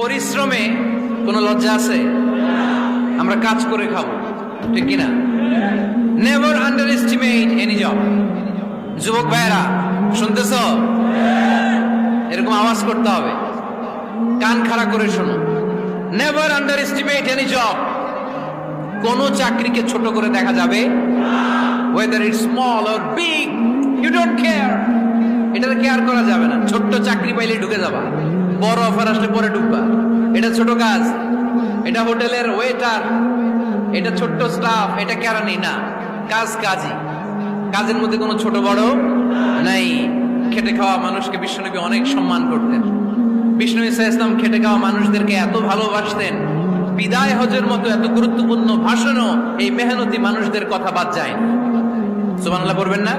পরিশ্রমে কোনো লজ্জা আছে? আমরা কাজ করে খাব, ঠিক কিনা? Never underestimate any job যুবক ভাইয়েরা, শুনতেছ? এরকম আওয়াজ করতে হবে। কান খাড়া করে শোনো। Never underestimate any job কোন চাকরিকে ছোট করে দেখা যাবে? Whether it small or big you don't care এটার কেয়ার করা যাবে না। ছোট্ট চাকরি পাইলে ঢুকে যাবা। বড় অফার আসলে পরে ঢুকবা। এটা ছোট কাজ। এটা হোটেলের ওয়েটার এটা ছোট্ট স্টাফ এটা কেরানি না, কাজ কাজই। কাজের মধ্যে কোনো ছোট বড় নাই। খেটে খাওয়া মানুষকে বিশ্বনবী অনেক সম্মান করতেন। বিষ্ণু ইসা ইসলাম খেটে খাওয়া মানুষদেরকে এত ভালোবাসতেন। বিদায় হজের মতো এত গুরুত্বপূর্ণ ভাষণও এই মেহনতি মানুষদের কথা বাদ যায় সুবহানাল্লাহ, পড়বেন না?